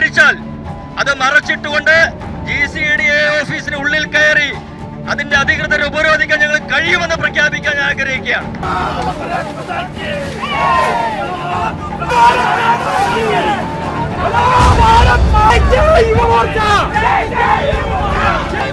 വിചാരിച്ചാൽ അത് മറച്ചിട്ടുകൊണ്ട് ജി സി ഡി എ ഓഫീസിന് ഉള്ളിൽ കയറി അതിന്റെ അധികൃതരെ ഉപരോധിക്കാൻ ഞങ്ങൾ കഴിയുമെന്ന് പ്രഖ്യാപിക്കാൻ ഞാൻ ആഗ്രഹിക്കുകയാണ്. ശ്രീ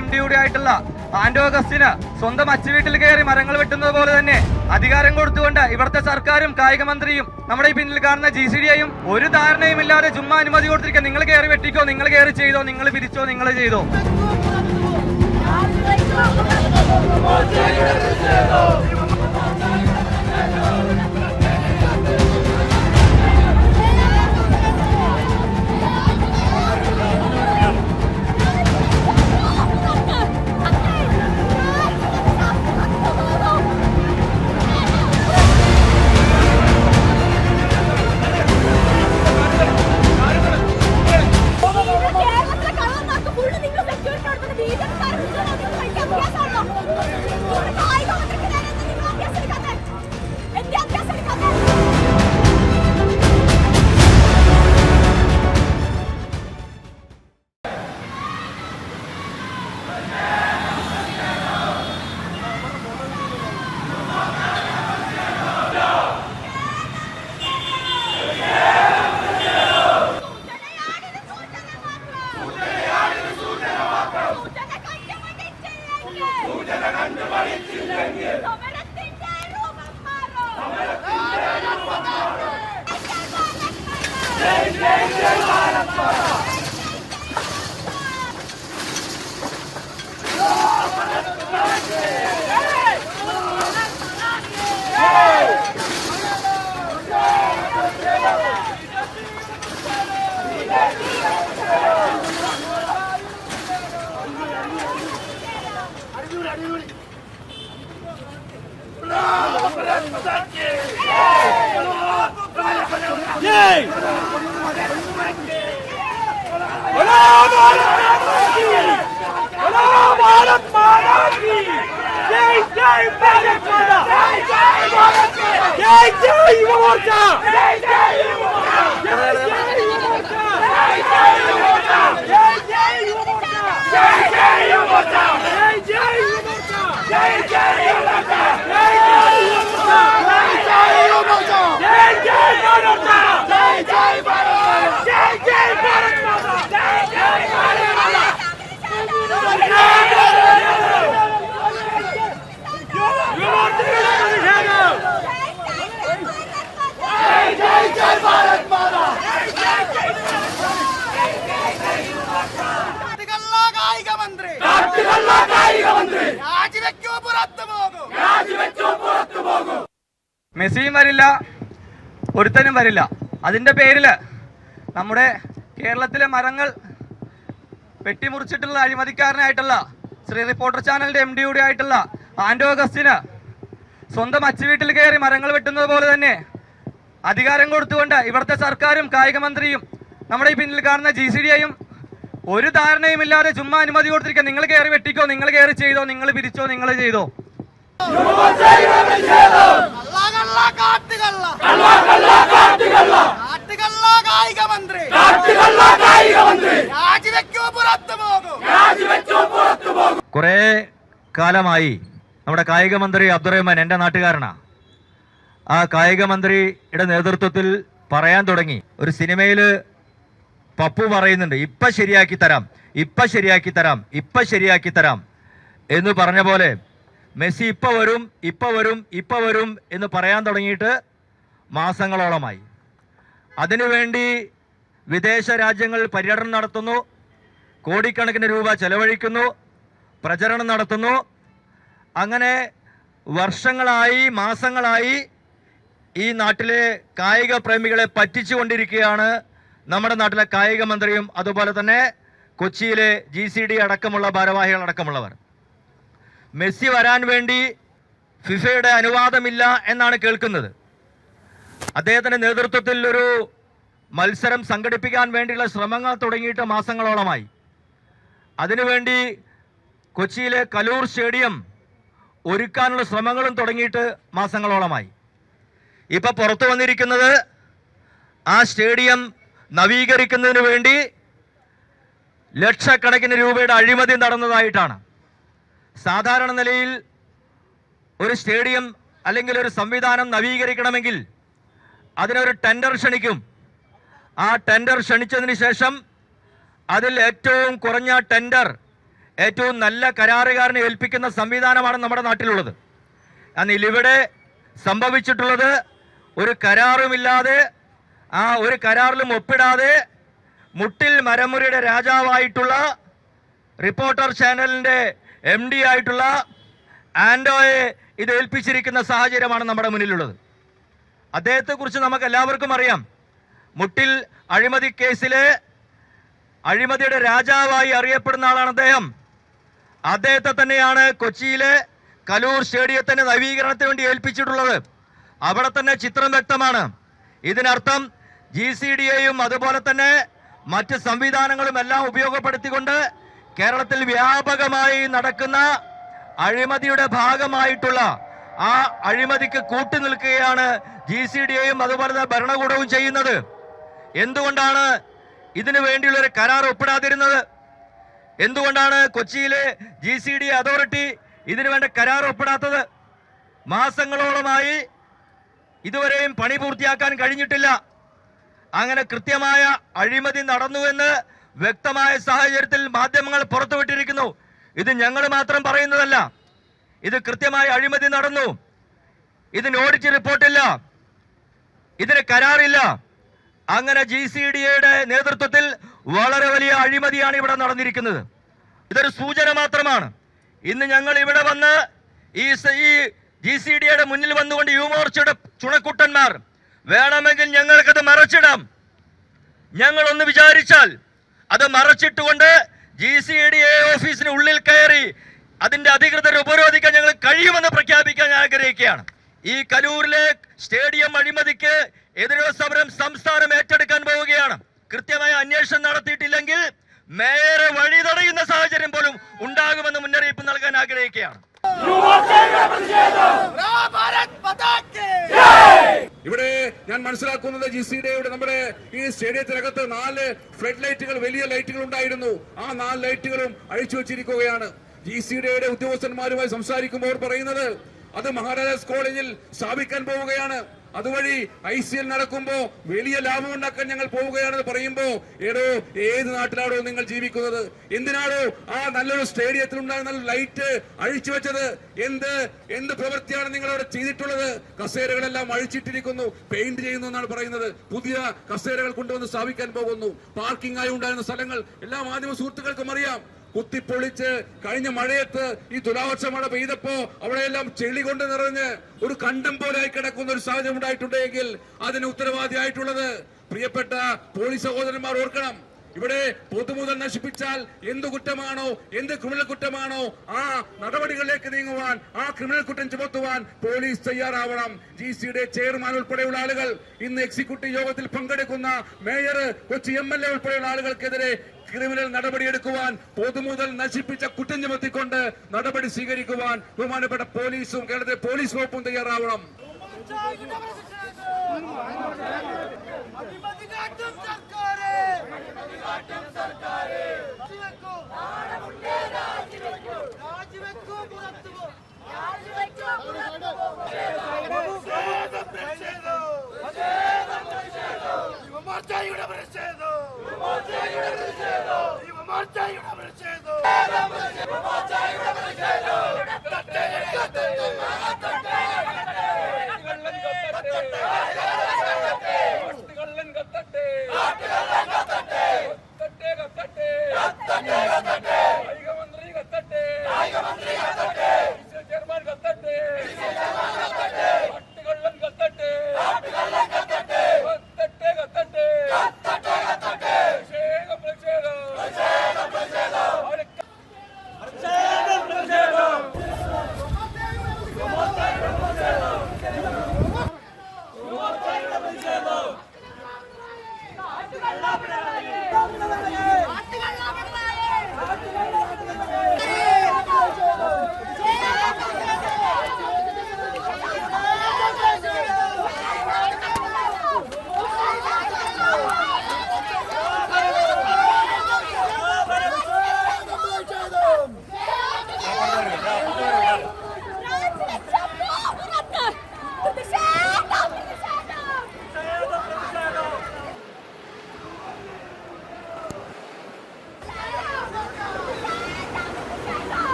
എം ഡി കൂടി ആയിട്ടുള്ള ആന്റോ അഗസ്റ്റിന് സ്വന്തം അച്ചുവീട്ടിൽ കയറി മരങ്ങൾ വെട്ടുന്നത് പോലെ തന്നെ അധികാരം കൊടുത്തുകൊണ്ട് ഇവിടുത്തെ സർക്കാരും കായിക മന്ത്രിയും നമ്മുടെ ഈ പിന്നിൽ കാണുന്ന ജി സി ഡിയും ഒരു ധാരണയും ഇല്ലാതെ ചുമ്മാ അനുമതി കൊടുത്തിരിക്കുക. നിങ്ങൾ കയറി വെട്ടിക്കോ നിങ്ങൾ കയറി ചെയ്തോ നിങ്ങൾ പിരിച്ചോ നിങ്ങൾ ചെയ്തോ. സെക്യൂരിറ്റി കൊടുക്കുന്ന Valentine, the Valentine, the Valentine, the Valentine, जय जय युवा मोर्चा जय जय युवा मोर्चा വരില്ല. ഒരുത്തനും വരില്ല. അതിന്റെ പേരിൽ നമ്മുടെ കേരളത്തിലെ മരങ്ങൾ വെട്ടിമുറിച്ചിട്ടുള്ള അഴിമതിക്കാരനായിട്ടുള്ള ശ്രീ റിപ്പോർട്ടർ ചാനലിന്റെ എം ഡി കൂടി ആയിട്ടുള്ള ആൻഡോ അഗസ്റ്റിന് സ്വന്തം അച്ചുവീട്ടിൽ കയറി മരങ്ങൾ വെട്ടുന്നത് പോലെ തന്നെ അധികാരം കൊടുത്തുകൊണ്ട് ഇവിടുത്തെ സർക്കാരും കായിക മന്ത്രിയും നമ്മുടെ ഈ പിന്നിൽ കാണുന്ന ജി സി ഡിയും ഒരു ധാരണയുമില്ലാതെ ചുമ്മാ അനുമതി കൊടുത്തിരിക്കുക. നിങ്ങൾ കയറി വെട്ടിക്കോ നിങ്ങൾ കയറി ചെയ്തോ നിങ്ങൾ പിരിച്ചോ നിങ്ങൾ ചെയ്തോ. കുറേ കാലമായി നമ്മുടെ കായിക മന്ത്രി അബ്ദുറഹ്മാൻ എന്റെ നാട്ടുകാരനാ. ആ കായിക മന്ത്രിയുടെ നേതൃത്വത്തിൽ പറയാൻ തുടങ്ങി. ഒരു സിനിമയിൽ പപ്പു പറയുന്നുണ്ട് ഇപ്പൊ ശരിയാക്കി തരാം ഇപ്പൊ ശരിയാക്കി തരാം ഇപ്പൊ ശരിയാക്കി തരാം എന്ന് പറഞ്ഞ പോലെ മെസ്സി ഇപ്പൊ വരും ഇപ്പൊ വരും ഇപ്പൊ വരും എന്ന് പറയാൻ തുടങ്ങിയിട്ട് മാസങ്ങളോളമായി. അതിനുവേണ്ടി വിദേശ രാജ്യങ്ങളിൽ പര്യടനം നടത്തുന്നു കോടിക്കണക്കിന് രൂപ ചെലവഴിക്കുന്നു പ്രചരണം നടത്തുന്നു. അങ്ങനെ വർഷങ്ങളായി മാസങ്ങളായി ഈ നാട്ടിലെ കായിക പ്രേമികളെ പറ്റിച്ചുകൊണ്ടിരിക്കുകയാണ് നമ്മുടെ നാട്ടിലെ കായിക മന്ത്രിയും അതുപോലെ തന്നെ കൊച്ചിയിലെ ജി അടക്കമുള്ള ഭാരവാഹികൾ അടക്കമുള്ളവർ മെസ്സി വരാൻ വേണ്ടി ഫിഫയുടെ അനുവാദമില്ല എന്നാണ് കേൾക്കുന്നത്. അദ്ദേഹത്തിന്റെ നേതൃത്വത്തിൽ ഒരു മത്സരം സംഘടിപ്പിക്കാൻ വേണ്ടിയുള്ള ശ്രമങ്ങൾ തുടങ്ങിയിട്ട് മാസങ്ങളോളമായി. അതിനുവേണ്ടി കൊച്ചിയിലെ കലൂർ സ്റ്റേഡിയം ഒരുക്കാനുള്ള ശ്രമങ്ങളും തുടങ്ങിയിട്ട് മാസങ്ങളോളമായി. ഇപ്പോൾ പുറത്തു വന്നിരിക്കുന്നത് ആ സ്റ്റേഡിയം നവീകരിക്കുന്നതിന് വേണ്ടി ലക്ഷക്കണക്കിന് രൂപയുടെ അഴിമതി നടന്നതായിട്ടാണ്. സാധാരണ നിലയിൽ ഒരു സ്റ്റേഡിയം അല്ലെങ്കിൽ ഒരു സംവിധാനം നവീകരിക്കണമെങ്കിൽ അതിനൊരു ടെൻഡർ ക്ഷണിക്കും. ആ ടെൻഡർ ക്ഷണിച്ചതിന് ശേഷം അതിൽ ഏറ്റവും കുറഞ്ഞ ടെൻഡർ ഏറ്റവും നല്ല കരാറുകാരനെ ഏൽപ്പിക്കുന്ന സംവിധാനമാണ് നമ്മുടെ നാട്ടിലുള്ളത്. എന്നാൽ ഇവിടെ സംഭവിച്ചിട്ടുള്ളത് ഒരു കരാറുമില്ലാതെ ആ ഒരു കരാറിലും ഒപ്പിടാതെ മുട്ടിൽ മരമുറിയുടെ രാജാവായിട്ടുള്ള റിപ്പോർട്ടർ ചാനലിന്റെ എം ഡി ആയിട്ടുള്ള ആൻഡോയെ ഇത് ഏൽപ്പിച്ചിരിക്കുന്ന സാഹചര്യമാണ് നമ്മുടെ മുന്നിലുള്ളത്. അദ്ദേഹത്തെക്കുറിച്ച് നമുക്ക് എല്ലാവർക്കും അറിയാം. മുട്ടിൽ അഴിമതി കേസിലെ അഴിമതിയുടെ രാജാവായി അറിയപ്പെടുന്ന ആളാണ് അദ്ദേഹം. അദ്ദേഹത്തെ തന്നെയാണ് കൊച്ചിയിലെ കലൂർ സ്റ്റേഡിയത്തിന്റെ നവീകരണത്തിന് വേണ്ടി ഏൽപ്പിച്ചിട്ടുള്ളത്. അവിടെ തന്നെ ചിത്രം വ്യക്തമാണ്. ഇതിനർത്ഥം ജി സി ഡി എയും അതുപോലെ തന്നെ മറ്റ് സംവിധാനങ്ങളും എല്ലാം ഉപയോഗപ്പെടുത്തിക്കൊണ്ട് കേരളത്തിൽ വ്യാപകമായി നടക്കുന്ന അഴിമതിയുടെ ഭാഗമായിട്ടുള്ള ആ അഴിമതിക്ക് കൂട്ടുനിൽക്കുകയാണ് ജി സി ഡി എയും അതുപോലെ ഭരണകൂടവും ചെയ്യുന്നത്. എന്തുകൊണ്ടാണ് ഇതിനു വേണ്ടിയുള്ളൊരു കരാർ ഒപ്പിടാതിരുന്നത്? എന്തുകൊണ്ടാണ് കൊച്ചിയിലെ ജി സി ഡി അതോറിറ്റി ഇതിനു വേണ്ട കരാർ ഒപ്പിടാത്തത്? മാസങ്ങളോളമായി ഇതുവരെയും പണി പൂർത്തിയാക്കാൻ കഴിഞ്ഞിട്ടില്ല. അങ്ങനെ കൃത്യമായ അഴിമതി നടന്നുവെന്ന് വ്യക്തമായ സാഹചര്യത്തിൽ മാധ്യമങ്ങൾ പുറത്തുവിട്ടിരിക്കുന്നു. ഇത് ഞങ്ങൾ മാത്രം പറയുന്നതല്ല. ഇത് കൃത്യമായ അഴിമതി നടന്നു. ഇതിന് ഓഡിറ്റ് റിപ്പോർട്ടില്ല ഇതിന് കരാറില്ല. അങ്ങനെ ജി സി ഡി എയുടെ നേതൃത്വത്തിൽ വളരെ വലിയ അഴിമതിയാണ് ഇവിടെ നടന്നിരിക്കുന്നത്. ഇതൊരു സൂചന മാത്രമാണ്. ഇന്ന് ഞങ്ങൾ ഇവിടെ വന്ന് ഈ ഈ ജി സി ഡിയുടെ മുന്നിൽ വന്നുകൊണ്ട് യുവമോർച്ചയുടെ ചുണക്കുട്ടന്മാർ വേണമെങ്കിൽ ഞങ്ങൾക്കത് മറച്ചിടാം. ഞങ്ങളൊന്ന് വിചാരിച്ചാൽ അത് മറച്ചിട്ടുകൊണ്ട് ജി സി ഡി എ ഓഫീസിന് ഉള്ളിൽ കയറി അതിന്റെ അധികൃതരെ ഉപരോധിക്കാൻ ഞങ്ങൾ കഴിയുമെന്ന് പ്രഖ്യാപിക്കാൻ ഞാൻ ആഗ്രഹിക്കുകയാണ്. ഈ കലൂരിലെ സ്റ്റേഡിയം അഴിമതിക്ക് എതിരോ സമരം സംസ്ഥാനം ഏറ്റെടുക്കാൻ പോവുകയാണ്. കൃത്യമായ അന്വേഷണം നടത്തിയിട്ടില്ലെങ്കിൽ മേയറെ വഴി തടയുന്ന സാഹചര്യം പോലും ഉണ്ടാകുമെന്ന് മുന്നറിയിപ്പ് നൽകാൻ ആഗ്രഹിക്കുകയാണ്. ഇവിടെ ഞാൻ മനസ്സിലാക്കുന്നത് ജി സി ഡിയുടെ നമ്മുടെ ഈ സ്റ്റേഡിയത്തിനകത്ത് നാല് ഫ്ലഡ് ലൈറ്റുകൾ വലിയ ലൈറ്റുകൾ ഉണ്ടായിരുന്നു. ആ നാല് ലൈറ്റുകളും അഴിച്ചു വെച്ചിരിക്കുകയാണ്. ജി സി ഡിയുടെ ഉദ്യോഗസ്ഥന്മാരുമായി സംസാരിക്കുമ്പോൾ പറയുന്നത് അത് മഹാരാജാസ് കോളേജിൽ സ്ഥാപിക്കാൻ പോവുകയാണ്. അതുവഴി ഐ സി എൽ നടക്കുമ്പോ വലിയ ലാഭം ഉണ്ടാക്കാൻ ഞങ്ങൾ പോവുകയാണെന്ന് പറയുമ്പോ ഏടോ ഏത് നാട്ടിലാണോ നിങ്ങൾ ജീവിക്കുന്നത്? എന്തിനാണോ ആ നല്ലൊരു സ്റ്റേഡിയത്തിൽ ഉണ്ടാകുന്ന ലൈറ്റ് അഴിച്ചു വെച്ചത്? എന്ത് എന്ത് പ്രവൃത്തിയാണ് നിങ്ങൾ അവിടെ ചെയ്തിട്ടുള്ളത്? കസേരകളെല്ലാം അഴിച്ചിട്ടിരിക്കുന്നു പെയിന്റ് ചെയ്യുന്നു എന്നാണ് പറയുന്നത്. പുതിയ കസേരകൾ കൊണ്ടുവന്ന് സ്ഥാപിക്കാൻ പോകുന്നു. പാർക്കിംഗ് ആയി ഉണ്ടായിരുന്ന സ്ഥലങ്ങൾ എല്ലാ മാധ്യമ സുഹൃത്തുക്കൾക്കും അറിയാം. കുത്തിപ്പൊളിച്ച് കഴിഞ്ഞ മഴയത്ത് ഈ തുലാവർഷ മഴ പെയ്തപ്പോ അവിടെയെല്ലാം ചെളി കൊണ്ട് നിറഞ്ഞ് ഒരു കണ്ടം പോലെ കിടക്കുന്ന ഒരു സാഹചര്യം ഉണ്ടായിട്ടുണ്ടെങ്കിൽ അതിന് ഉത്തരവാദിയായിട്ടുള്ളത് പ്രിയപ്പെട്ട പോലീസ് സഹോദരന്മാർ ഓർക്കണം. ഇവിടെ പൊതുമുതൽ നശിപ്പിച്ചാൽ എന്ത് കുറ്റമാണോ എന്ത് ക്രിമിനൽ കുറ്റമാണോ ആ നടപടികളിലേക്ക് നീങ്ങുവാൻ ആ ക്രിമിനൽ കുറ്റം ചുമത്തുവാൻ പോലീസ് തയ്യാറാവണം. ജി സിയുടെ ചെയർമാൻ ഉൾപ്പെടെയുള്ള ആളുകൾ ഇന്ന് എക്സിക്യൂട്ടീവ് യോഗത്തിൽ പങ്കെടുക്കുന്ന mayor Kochi M L A ഉൾപ്പെടെയുള്ള ആളുകൾക്കെതിരെ ക്രിമിനൽ നടപടിയെടുക്കുവാൻ പൊതുമുതൽ നശിപ്പിച്ച കുറ്റം ചുമത്തിക്കൊണ്ട് നടപടി സ്വീകരിക്കുവാൻ ബഹുമാനപ്പെട്ട പോലീസും കേരളത്തിലെ പോലീസ് വകുപ്പും തയ്യാറാവണം.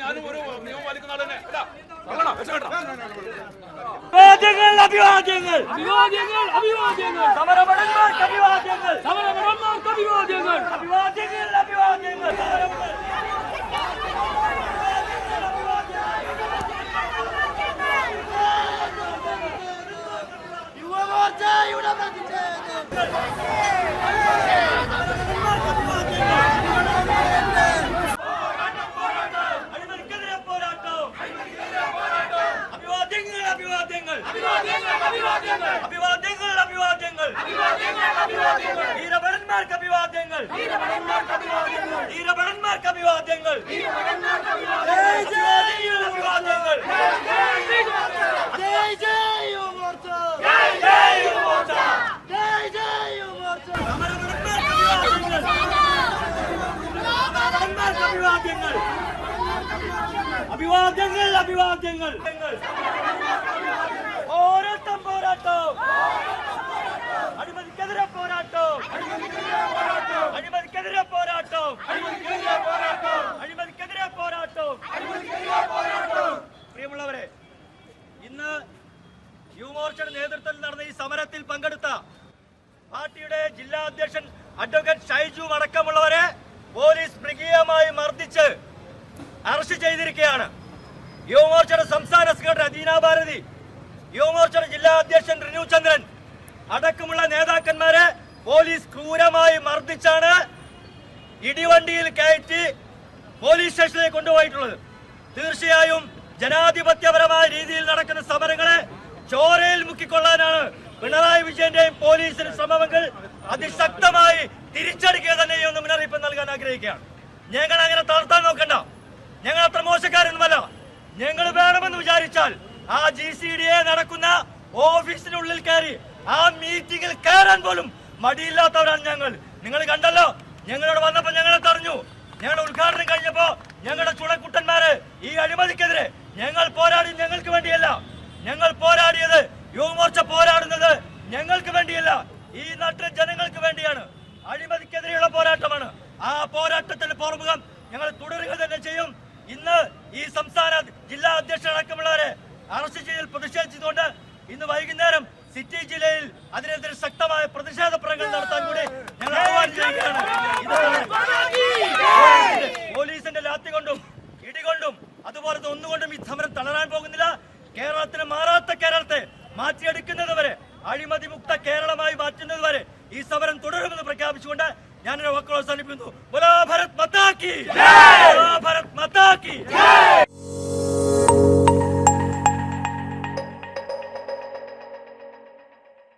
ഞാനും ഒരു നിയമം പാലിക്കുന്ന ആളെന്നെ. അഭിവാദ്യങ്ങൾ അഭിവാദ്യങ്ങൾ അഭിവാദ്യങ്ങൾ. സമരപടന്മാർക്ക് അഭിവാദ്യങ്ങൾ. സമരഭടന്മാർക്ക് അഭിവാദ്യങ്ങൾ അഭിവാദ്യങ്ങൾ അഭിവാദ്യങ്ങൾ യുവമോർച്ചയുടെ പ്രതിഷേധം അഴിമതിക്കെതിരെ പോരാട്ടം അഭിവാദ്യങ്ങൾ അഭിവാദ്യങ്ങൾ അഭിവാദ്യങ്ങൾ അഭിവാദ്യങ്ങൾ അഭിവാദ്യങ്ങൾ വീരഭടന്മാർക്ക് അഭിവാദ്യങ്ങൾ വീരഭടന്മാർക്ക് അഭിവാദ്യങ്ങൾ ജയ് ജയ് അഭിവാദ്യങ്ങൾ ജയ് ജയ് യുവമോർച്ച ജയ് ജയ് യുവമോർച്ച ജയ് ജയ് യുവമോർച്ച സമരഭടന്മാർക്ക് അഭിവാദ്യങ്ങൾ സമരഭടന്മാർക്ക് അഭിവാദ്യങ്ങൾ അഭിവാദ്യങ്ങൾ അഭിവാദ്യങ്ങൾ പോരാട്ടം പോരാട്ടം അഴിമതിക്കെതിരെ പോരാട്ടം അഴിമതിക്കെതിരെ പോരാട്ടം അഴിമതിക്കെതിരെ പോരാട്ടം പ്രിയമുള്ളവരെ ഇന്ന് യുവമോർച്ചയുടെ നേതൃത്വത്തിൽ നടന്ന ഈ സമരത്തിൽ പങ്കെടുത്ത പാർട്ടിയുടെ ജില്ലാ അധ്യക്ഷൻ അഡ്വക്കേറ്റ് ഷൈജു അടക്കമുള്ളവരെ പോലീസ് മൃഗീയമായി മർദ്ദിച്ച് അറസ്റ്റ് ചെയ്തിരിക്കുകയാണ് യുവമോർച്ചയുടെ സംസ്ഥാന സെക്രട്ടറി അദീന ഭാരതി യുവമോർച്ചയുടെ ജില്ലാ അധ്യക്ഷൻ റിനു ചന്ദ്രൻ അടക്കമുള്ള നേതാക്കന്മാരെ പോലീസ് ക്രൂരമായി മർദ്ദിച്ചാണ് ഇടിവണ്ടിയിൽ കയറ്റി പോലീസ് സ്റ്റേഷനിലേക്ക് കൊണ്ടുപോയിട്ടുള്ളത്. തീർച്ചയായും ജനാധിപത്യപരമായ രീതിയിൽ നടക്കുന്ന സമരങ്ങളെ ചോരയിൽ മുക്കിക്കൊള്ളാനാണ് പിണറായി വിജയന്റെയും പോലീസിന് ശ്രമമെങ്കിൽ അതിശക്തമായി തിരിച്ചടിക്കുക തന്നെ ചെയ്യുമെന്ന് മുന്നറിയിപ്പ് നൽകാൻ ആഗ്രഹിക്കുകയാണ്. ഞങ്ങൾ അങ്ങനെ തളർത്താൻ നോക്കണ്ട. ഞങ്ങൾ അത്ര മോശക്കാരൊന്നുമല്ല. ഞങ്ങൾ വേണമെന്ന് വിചാരിച്ചാൽ ആ ജി സി ഡി എ നടക്കുന്ന ഓഫീസിനുള്ളിൽ കയറി ആ മീറ്റിംഗിൽ കയറാൻ പോലും മടിയില്ലാത്തവരാണ് ഞങ്ങൾ. നിങ്ങൾ കണ്ടല്ലോ ഞങ്ങളോട് വന്നപ്പോ ഞങ്ങളെ തറഞ്ഞു ഞങ്ങളുടെ ഉദ്ഘാടനം കഴിഞ്ഞപ്പോ ഞങ്ങളുടെ ചുണക്കുട്ടന്മാര് ഈ അഴിമതിക്കെതിരെ ഞങ്ങൾ പോരാടി ഞങ്ങൾക്ക് വേണ്ടിയല്ല. ഞങ്ങൾ പോരാടിയത് യുവമോർച്ച പോരാടുന്നത് ഞങ്ങൾക്ക് വേണ്ടിയല്ല. ഈ നാട്ടിലെ ജനങ്ങൾക്ക് വേണ്ടിയാണ്. അഴിമതിക്കെതിരെയുള്ള പോരാട്ടമാണ്. ആ പോരാട്ടത്തിന് പുറമുഖം ഞങ്ങൾ തുടരുക തന്നെ ചെയ്യും. ഇന്ന് ഈ സംസ്ഥാന ജില്ലാ അധ്യക്ഷനടക്കമുള്ളവരെ അറസ്റ്റ് ചെയ്തതിൽ പ്രതിഷേധിച്ചുകൊണ്ട് ഇന്ന് വൈകുന്നേരം സിറ്റി ജില്ലയിൽ അതിനെതിരെ ശക്തമായ പ്രതിഷേധ പ്രകടനം നടത്താൻ കൂടി ഞങ്ങൾ ആഹ്വാനം ചെയ്യുകയാണ് ഇത് പോലീസിന്റെ ലാത്തി കൊണ്ടും ഇടികൊണ്ടും അതുപോലത്തെ ഒന്നുകൊണ്ടും ഈ സമരം തളരാൻ പോകുന്നില്ല. കേരളത്തിന് മാറാത്ത കേരളത്തെ മാറ്റിയെടുക്കുന്നത് വരെ അഴിമതി മുക്ത കേരളമായി മാറ്റുന്നത് വരെ ഈ സമരം തുടരുമെന്ന് പ്രഖ്യാപിച്ചുകൊണ്ട് ഞാൻ എന്റെ വാക്കുകൾ അവസാനിപ്പിക്കുന്നു മത്താക്കി ഭാരത് മത്താക്കി